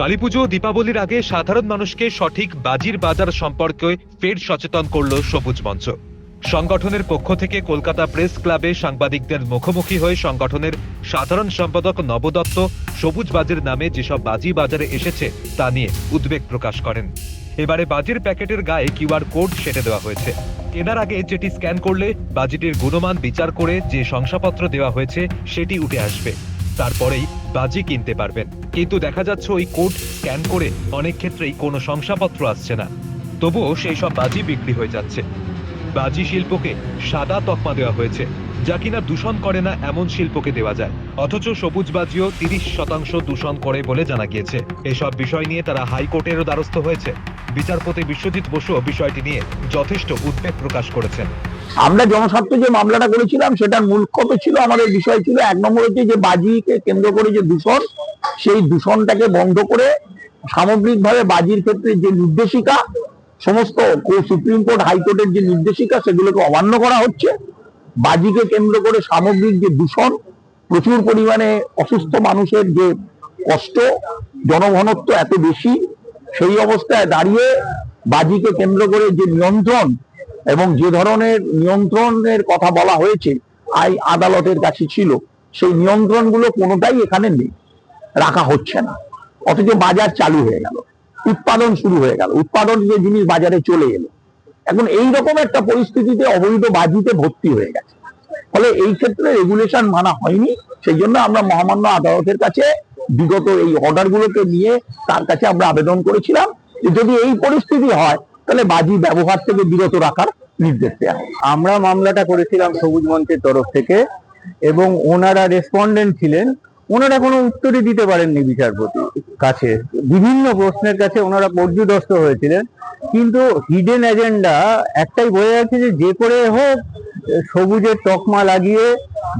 কালীপুজো, দীপাবলির আগে সাধারণ মানুষকে সঠিক বাজির বাজার সম্পর্কে ফের সচেতন করল সবুজ মঞ্চ। সংগঠনের পক্ষ থেকে কলকাতা প্রেস ক্লাবে সাংবাদিকদের মুখোমুখি হয়ে সংগঠনের সাধারণ সম্পাদক নবদত্ত সবুজ বাজির নামে যেসব বাজি বাজারে এসেছে তা নিয়ে উদ্বেগ প্রকাশ করেন। এবারে বাজির প্যাকেটের গায়ে কিউআর কোড সেটে দেওয়া হয়েছে। কেনার আগে যেটি স্ক্যান করলে বাজিটির গুণমান বিচার করে যে শংসাপত্র দেওয়া হয়েছে সেটি উঠে আসবে। তারপরেই বাজি কিনতে পারবেন। কিন্তু দেখা যাচ্ছে ওই কোড স্ক্যান করে অনেক ক্ষেত্রেই কোনো শংসাপত্র আসছে না। তবুও সেই সব বাজি বিক্রি হয়ে যাচ্ছে। বাজি শিল্পকে সাদা তকমা দেওয়া হয়েছে, যা কিনা দূষণ করে না এমন শিল্পকে দেওয়া যায়। অথচ সবুজ বাজিও তিরিশ শতাংশ দূষণ করে বলে জানা গিয়েছে। এসব বিষয় নিয়ে তারা হাইকোর্টেরও দ্বারস্থ হয়েছে। বিচারপতি বিশ্বজিৎ বসুও বিষয়টি নিয়ে যথেষ্ট উদ্বেগ প্রকাশ করেছেন। আমরা জনস্বার্থ যে মামলাটা করেছিলাম, সেটার মূল ক্ষত ছিল আমাদের বিষয় ছিল এক নম্বর হচ্ছে যে বাজিকে কেন্দ্র করে যে দূষণ, সেই দূষণটাকে বন্ধ করে সামগ্রিকভাবে বাজির ক্ষেত্রে যে নির্দেশিকা, সমস্ত সুপ্রিম কোর্ট হাইকোর্টের যে নির্দেশিকা, সেগুলোকে অমান্য করা হচ্ছে। বাজিকে কেন্দ্র করে সামগ্রিক যে দূষণ, প্রচুর পরিমাণে অসুস্থ মানুষের যে কষ্ট, জনঘনত্ব এত বেশি, সেই অবস্থায় দাঁড়িয়ে বাজিকে কেন্দ্র করে যে নিয়ন্ত্রণ এবং যে ধরনের নিয়ন্ত্রণের কথা বলা হয়েছে, আই আদালতের কাছে ছিল, সেই নিয়ন্ত্রণগুলো কোনোটাই এখানে নেই, রাখা হচ্ছে না। অথচ বাজার চালু হয়ে গেল, উৎপাদন শুরু হয়ে গেল, উৎপাদন যে জিনিস বাজারে চলে এলো। এখন এই রকম একটা পরিস্থিতিতে অবৈধ বাজিতে ভর্তি হয়ে গেছে। ফলে এই ক্ষেত্রে রেগুলেশন মানা হয়নি, সেই জন্য আমরা মহামান্য আদালতের কাছে বিগত এই অর্ডারগুলোকে নিয়ে তার কাছে আমরা আবেদন করেছিলাম যদি এই পরিস্থিতি হয় তাহলে বাজি ব্যবহার থেকে বিরত রাখার নির্দেশ দেওয়া আমরা মামলাটা করেছিলাম সবুজ মঞ্চের তরফ থেকে এবং ওনারা রেসপন্ডেন্ট ছিলেন। ওনারা কোনো উত্তরই দিতে পারেননি বিচারপতি কাছে। বিভিন্ন প্রশ্নের কাছে ওনারা পর্যুদস্ত হয়েছিলেন। কিন্তু হিডেন এজেন্ডা একটাই বোঝা যাচ্ছে যে যে করে হোক, সবুজের তকমা লাগিয়ে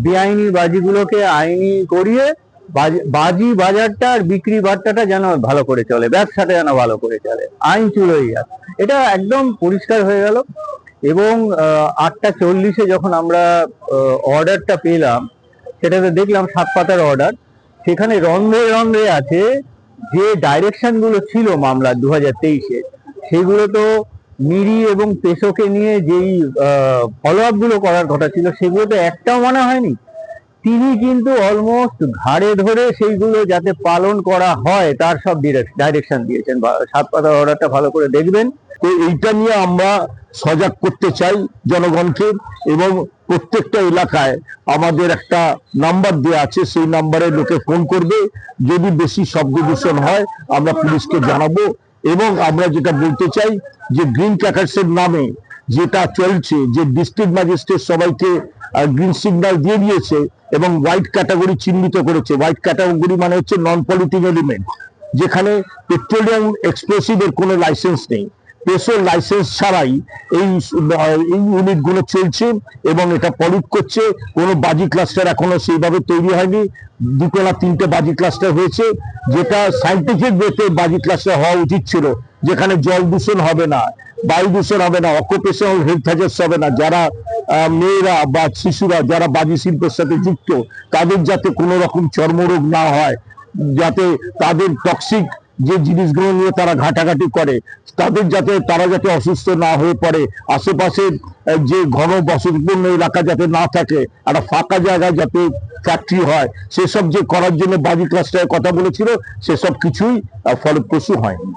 বেআইনি বাজিগুলোকে আইনি করিয়ে বাজি- বাজি বাজারটা আর বিক্রি বার্তাটা যেন ভালো করে চলে, ব্যবসাটা যেন ভালো করে চলে, আইন চুলোই এটা একদম পরিষ্কার হয়ে গেল এবং আটটা চল্লিশে যখন আমরা অর্ডারটা পেলাম, সেটাতে দেখলাম সাত পাতার অর্ডার সেখানে রন্ধ্রে রন্ধ্রে আছে যে ডাইরেকশনগুলো ছিল মামলা দু হাজার তেইশে, সেগুলো তো মিরি এবং পেশোকে নিয়ে যেই ফলো আপগুলো করার কথা ছিল সেগুলো তো একটাও মনে হয়নি। তিনি কিন্তু অলমোস্ট ঘাড়ে ধরে সেইগুলো যাতে পালন করা হয়, তার সব ডাইরেকশন দিয়েছেন। সাত পাতার অর্ডারটা ভালো করে দেখবেন। তো এইটা নিয়ে আমরা সজাগ করতে চাই জনগণকে এবং প্রত্যেকটা এলাকায় আমাদের একটা নাম্বার দেওয়া আছে, সেই নাম্বারে লোকে ফোন করবে। যদি বেশি শব্দ দূষণ হয়, আমরা পুলিশকে জানাব। এবং আমরা যেটা বলতে চাই যে গ্রিন ক্র্যাকার্সের নামে যেটা চলছে, যে ডিস্ট্রিক্ট ম্যাজিস্ট্রেট সবাইকে গ্রিন সিগন্যাল দিয়ে দিয়েছে এবং হোয়াইট ক্যাটাগরি চিহ্নিত করেছে। হোয়াইট ক্যাটাগরি মানে হচ্ছে নন পলিটিং এলিমেন্ট যেখানে পেট্রোলিয়াম এক্সপ্লোসিভের কোনো লাইসেন্স নেই। পেসোর লাইসেন্স ছাড়াই এই এই ইউনিটগুলো চলছে এবং এটা পলিট করছে। কোনো বাজি ক্লাস্টার এখনও সেইভাবে তৈরি হয়নি। দুটো না তিনটে বাজি ক্লাস্টার হয়েছে, যেটা সাইন্টিফিক ওয়েতে বাজি ক্লাস্টার হওয়া উচিত ছিল, যেখানে জল দূষণ হবে না। বায়ু দূষণ হবে না অকুপেশনাল হেলথ হ্যাজার্স হবে না। যারা মেয়েরা বা শিশুরা, যারা বাজি শিল্পের সাথে যুক্ত, তাদের যাতে কোনো রকম চর্মরোগ না হয়, যাতে তাদের টক্সিক যে জিনিসগুলো নিয়ে তারা ঘাটাঘাটি করে, তাদের যাতে, তারা যাতে অসুস্থ না হয়ে পড়ে। আশেপাশের যে ঘন বসতিপূর্ণ এলাকা যাতে না থাকে একটা ফাঁকা জায়গায় যাতে ফ্যাক্টরি হয়, সেসব যে করার জন্য বাজি ক্লাস্টারের কথা বলেছিল, সেসব কিছুই ফলপ্রসূ হয়নি।